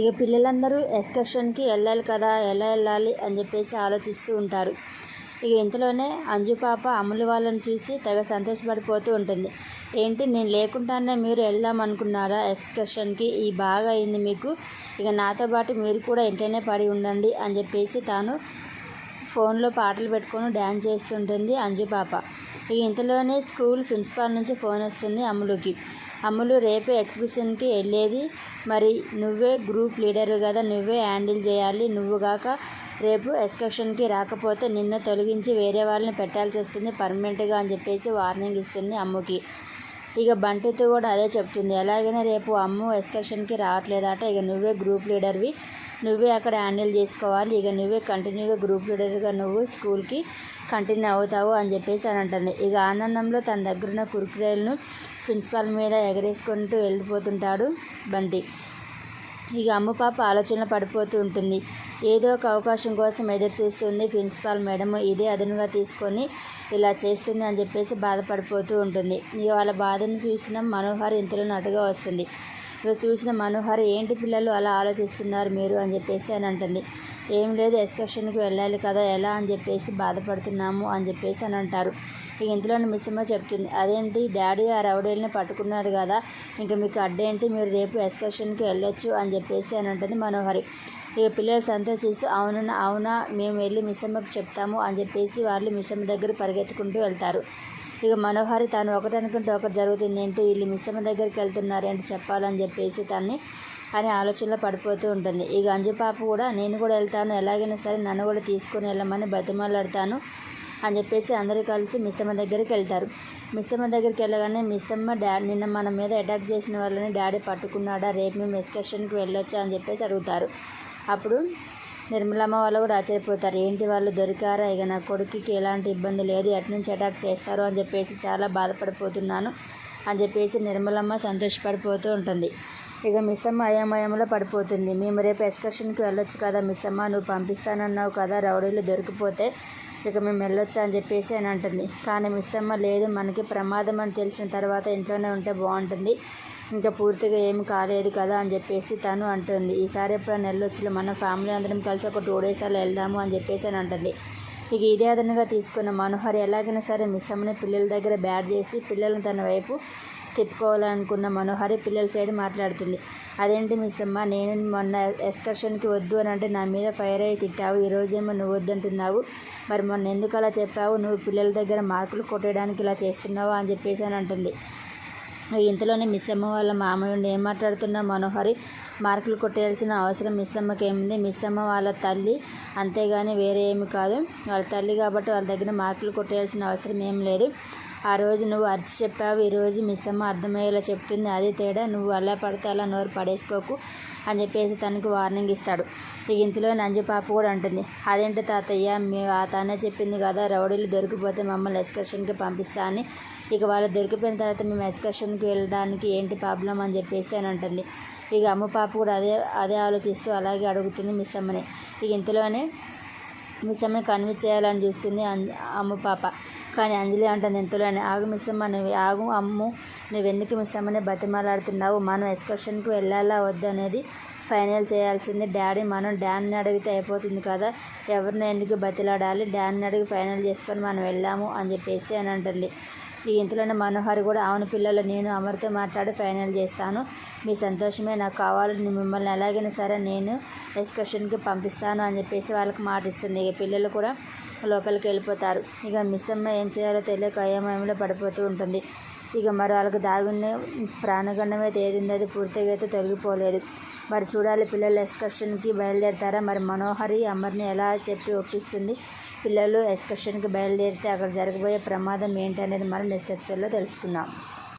ఇక పిల్లలందరూ ఎక్స్కర్షన్కి వెళ్ళాలి కదా ఎలా వెళ్ళాలి అని చెప్పేసి ఆలోచిస్తూ ఉంటారు. ఇక ఇంతలోనే అంజు పాప అమ్ములు వాళ్ళని చూసి తెగ సంతోషపడిపోతూ ఉంటుంది. ఏంటి నేను లేకుండానే మీరు వెళ్దాం అనుకున్నారా ఎక్స్కర్షన్కి? ఈ బాగా అయింది మీకు. ఇక నాతో పాటు మీరు కూడా ఇంట్లోనే పడి ఉండండి అని చెప్పేసి తాను ఫోన్లో పాటలు పెట్టుకొని డ్యాన్స్ చేస్తుంటుంది అంజు పాప. ఇంతలోనే స్కూల్ ప్రిన్సిపాల్ నుంచి ఫోన్ వస్తుంది అమ్ములుకి. అమ్ములు రేపే ఎగ్జిబిషన్కి వెళ్ళేది. మరి నువ్వే గ్రూప్ లీడర్ కదా నువ్వే హ్యాండిల్ చేయాలి. నువ్వు కాక రేపు ఎక్స్కర్షన్కి రాకపోతే నిన్ను తొలగించి వేరే వాళ్ళని పెట్టాల్సి వస్తుంది పర్మనెంట్గా అని చెప్పేసి వార్నింగ్ ఇస్తుంది అమ్ముకి. ఇక బంటితో కూడా అదే చెప్తుంది. ఎలాగైనా రేపు అమ్ము ఎక్స్కర్షన్కి రావట్లేదట ఇక నువ్వే గ్రూప్ లీడర్వి. నువ్వే అక్కడ హ్యాండిల్ చేసుకోవాలి. ఇక నువ్వే కంటిన్యూగా గ్రూప్ లీడర్గా నువ్వు స్కూల్కి కంటిన్యూ అవుతావు అని చెప్పేసి అని అంటుంది. ఇక ఆనందంలో తన దగ్గర ఉన్న కుర్కురేలను ప్రిన్సిపాల్ మీద ఎగరేసుకుంటూ వెళ్ళిపోతుంటాడు బంటి. ఇక అమ్మ పాప ఆలోచనలు పడిపోతూ ఉంటుంది. ఏదో ఒక అవకాశం కోసం ఎదురు చూస్తుంది ప్రిన్సిపాల్ మేడం ఇదే అదనుగా తీసుకొని ఇలా చేస్తుంది అని చెప్పేసి బాధపడిపోతూ ఉంటుంది. ఇక వాళ్ళ బాధను చూసిన మనోహర్ ఇంతలో నటుగా వస్తుంది. ఇక చూసిన మనోహర్ ఏంటి పిల్లలు అలా ఆలోచిస్తున్నారు మీరు? అని చెప్పేసి అని అంటుంది. ఏం లేదు ఎక్స్కర్షన్కి వెళ్ళాలి కదా ఎలా? అని చెప్పేసి బాధపడుతున్నాము అని చెప్పేసి అని అంటారు. ఇక ఇంతలోని మిస్సమ్మ చెప్తుంది. అదేంటి డాడీ ఆ రౌడీల్ని పట్టుకున్నారు కదా ఇంకా మీకు అడ్డేంటి? మీరు రేపు ఎక్స్కర్షన్కి వెళ్ళొచ్చు అని చెప్పేసి అని అంటుంది మనోహరి. ఇక పిల్లలు సంతోషిస్తూ అవునన్నా అవునా మేము వెళ్ళి మిస్సమ్మకి చెప్తాము అని చెప్పేసి వాళ్ళు మిస్సమ్మ దగ్గర పరిగెత్తుకుంటూ వెళ్తారు. ఇక మనోహరి తాను ఒకటి అనుకుంటే ఒకటి జరుగుతుంది ఏంటి వీళ్ళు మిశ్రమ దగ్గరికి వెళ్తున్నారేంటి చెప్పాలని చెప్పేసి తన్ని అని ఆలోచనలో పడిపోతూ ఉంటుంది. ఇక అంజు పాప కూడా నేను కూడా వెళ్తాను ఎలాగైనా సరే నన్ను కూడా తీసుకుని వెళ్ళమని బతిమాలాడతాను అని చెప్పేసి అందరూ కలిసి మిస్సమ్మ దగ్గరికి వెళ్తారు. మిస్సమ్మ దగ్గరికి వెళ్ళగానే మిస్సమ్మ డాడీ నిన్న మన మీద అటాక్ చేసిన వాళ్ళని డాడీ పట్టుకున్నాడా రేపు మేము ఎక్స్కర్షన్కి వెళ్ళొచ్చా అని చెప్పేసి అడుగుతారు. అప్పుడు నిర్మలమ్మ వాళ్ళు కూడా ఆశ్చర్యపోతారు. ఏంటి వాళ్ళు దొరికారా? ఇక నా కొడుకుకి ఎలాంటి ఇబ్బంది లేదు. ఎట్నుంచి అటాక్ చేస్తారు? అని చెప్పేసి చాలా బాధపడిపోతున్నాను అని చెప్పేసి నిర్మలమ్మ సంతోషపడిపోతూ ఉంటుంది. ఇక మిస్సమ్మ అయోమయంలో పడిపోతుంది. మేము రేపు ఎక్స్కర్షన్కి వెళ్ళొచ్చు కదా మిస్సమ్మ. నువ్వు పంపిస్తానన్నావు కదా రౌడీలు దొరికిపోతే ఇక మేము వెళ్ళొచ్చు? అని చెప్పేసి అని అంటుంది. కానీ మిస్సమ్మ లేదు మనకి ప్రమాదం అని తెలిసిన తర్వాత ఇంట్లోనే ఉంటే బాగుంటుంది. ఇంకా పూర్తిగా ఏం కాలేదు కదా అని చెప్పేసి తను అంటుంది. ఈసారి ఎప్పుడైనా వెళ్ళొచ్చులే మన ఫ్యామిలీ అందరం కలిసి ఒక టూ డేస్ అలా వెళ్దాము అని చెప్పేసి అని అంటుంది. ఇక ఇదే అదనంగా తీసుకున్న మనోహర్ ఎలాగైనా సరే మిస్ అమ్మని పిల్లల దగ్గర బ్యాట్ చేసి పిల్లల్ని తన వైపు తిప్పుకోవాలనుకున్న మనోహరి పిల్లల సైడ్ మాట్లాడుతుంది. అదేంటి మిస్ అమ్మ నేను మొన్న ఎక్స్కర్షన్కి వద్దు అని అంటే నా మీద ఫైర్ అయ్యి తిట్టావు. ఈరోజేమో నువ్వు వద్దంటున్నావు. మరి మొన్న ఎందుకు అలా చెప్పావు? నువ్వు పిల్లల దగ్గర మార్కులు కొట్టడానికి ఇలా చేస్తున్నావు? అని చెప్పేసి అని అంటుంది. ఇంతలోనే మిస్సమ్మ వాళ్ళ మామయ్య ఏం మాట్లాడుతున్న? మనోహరి మార్కులు కొట్టేయాల్సిన అవసరం మిస్సమ్మకి ఏముంది? మిస్సమ్మ వాళ్ళ తల్లి అంతేగాని వేరే ఏమి కాదు. వాళ్ళ తల్లి కాబట్టి వాళ్ళ దగ్గర మార్కులు కొట్టేయాల్సిన అవసరం ఏం లేదు. ఆ రోజు నువ్వు అరిచి చెప్పావు ఈరోజు మిస్ అమ్మ అర్థమయ్యేలా చెప్తుంది. అదే తేడా నువ్వు అలా పడితే అలా నోరు పడేసుకోకు అని చెప్పేసి తనకు వార్నింగ్ ఇస్తాడు. ఇక ఇంతలో నంజపాప కూడా అంటుంది. అదేంటి తాతయ్య మీ తానే చెప్పింది కదా రౌడీలు దొరికిపోతే మమ్మల్ని ఎక్స్కర్షన్కి పంపిస్తా అని. ఇక వాళ్ళు దొరికిపోయిన తర్వాత మేము ఎక్స్కర్షన్కి వెళ్ళడానికి ఏంటి ప్రాబ్లం అని చెప్పేసి అని అంటుంది. ఇక అమ్మ పాప కూడా అదే అదే ఆలోచిస్తూ అలాగే అడుగుతుంది మిస్ అమ్మని ఇక ఇంతలోనే మిస్సమ్మని కన్విన్స్ చేయాలని చూస్తుంది అమ్ము పాప. కానీ అంజలి అంటుంది ఎంతలోనే ఆగు మిస్సమ్మ నువ్వు ఆగు అమ్ము. నువ్వెందుకు మిస్సమ్మని బతిమాలాడుతున్నావు? మనం ఎక్స్కర్షన్కి వెళ్ళాలా వద్దనేది ఫైనల్ చేయాల్సింది. డాడీ మనం డాన్ని అడిగితే అయిపోతుంది కదా. ఎవరిని ఎందుకు బతిలాడాలి? డాన్ని అడిగి ఫైనల్ చేసుకొని మనం వెళ్ళాము అని చెప్పేసి అని అంటుంది. ఈ ఇంతలోనే మనోహర్ కూడా అవును పిల్లలు నేను అమర్తో మాట్లాడి ఫైనల్ చేస్తాను. మీ సంతోషమే నాకు కావాలని మిమ్మల్ని ఎలాగైనా సరే నేను ఎక్స్కర్షన్కి పంపిస్తాను అని చెప్పేసి వాళ్ళకి మాట ఇస్తుంది. ఇక పిల్లలు కూడా లోపలికి వెళ్ళిపోతారు. ఇక మిస్ అమ్మ ఏం చేయాలో తెలియక అయోమయంలో పడిపోతూ ఉంటుంది. ఇక మరి వాళ్ళకి దాగున్న ప్రాణగండం అయితే ఏది అది పూర్తిగా అయితే తొలగిపోలేదు. మరి చూడాలి పిల్లలు ఎక్స్కర్షన్కి బయలుదేరుతారా? మరి మనోహరి అమర్ని ఎలా చెప్పి ఒప్పిస్తుంది? పిల్లలు ఎక్స్కర్షన్కి బయలుదేరితే అక్కడ జరగబోయే ప్రమాదం ఏంటనేది మనం నెక్స్ట్ ఎపిసోడ్లో తెలుసుకుందాం.